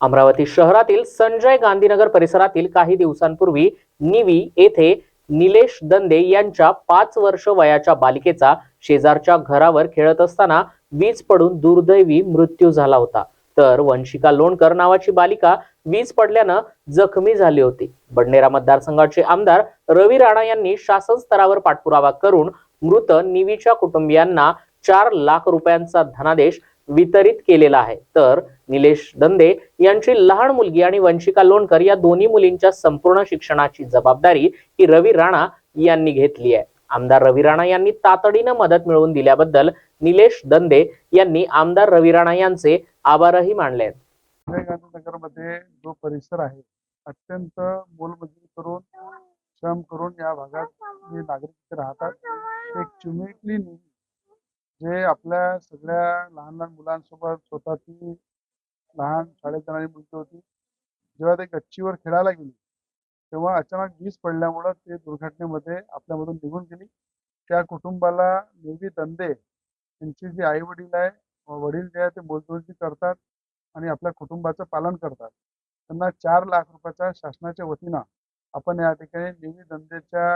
अमरावती शहरातील संजय गांधीनगर परिसरातील काही दिवसांपूर्वी निवी येथे निलेश दंदे यांच्या पाच वर्ष वयाच्या बालिकेचा शेजारच्या घरावर खेळत असताना वीज पडून दुर्दैवी मृत्यू झाला होता. तर वंशिका लोणकर नावाची बालिका वीज पडल्यानं जखमी झाली होती. बडनेरा मतदारसंघाचे आमदार रवी राणा यांनी शासन स्तरावर पाठपुरावा करून मृत निवीच्या कुटुंबियांना चार लाख रुपयांचा धनादेश वितरित केलेला आहे. तर निलेश दंदे यांची लहान मुलगी आणि वंशिका लोणकर या दोन्ही मुलींच्या संपूर्ण शिक्षणाची जबाबदारी ही रवी राणा यांनी घेतली आहे. आमदार रवी राणा यांनी तातडीनं मदत मिळवून दिल्याबद्दल निलेश दंदे यांनी आमदार रवी राणा यांचे आभारही मानले आहेत. जो परिसर आहे अत्यंत मोलमजुरी करून श्रम करून या भागात जे नागरिक राहतात एक जे आपल्या सगळ्या लहान लहान मुलांसोबत स्वतःची लहान शाळेत जाणारी मुलगी होती जेव्हा ते गच्चीवर खेळायला गेली तेव्हा अचानक वीज पडल्यामुळं ते दुर्घटनेमध्ये आपल्यामधून निघून गेली. त्या कुटुंबाला नेवी दंदे त्यांचे जे आई वडील आहे वडील जे आहे ते मोलमजुरी करतात आणि आपल्या कुटुंबाचं पालन करतात. त्यांना चार लाख रुपयाच्या शासनाच्या वतीनं आपण या ठिकाणी नेहमी दंदेच्या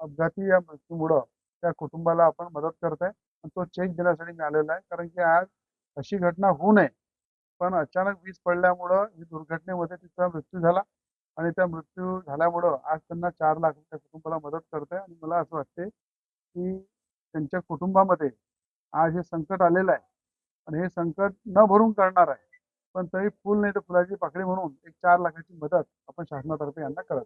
अपघाती या मृत्यूमुळं त्या कुटुंबाला आपण मदत करत आहे तो चेक देण्यासाठी मी आलेला आहे. कारण की आज अशी घटना होऊ नये. पण अचानक वीज पडल्यामुळं ही दुर्घटनेमध्ये तिचा मृत्यू झाला. आणि त्या मृत्यू झाल्यामुळं आज त्यांना चार लाख रुपये कुटुंबाला मदत करते आणि मला असं वाटते की त्यांच्या कुटुंबामध्ये आज हे संकट आलेलं आहे. आणि हे संकट न भरून करणार आहे. पण तरी फुल नाही तर फुलाची पाकळी म्हणून एक चार लाखाची मदत आपण शासनातर्फे यांना करत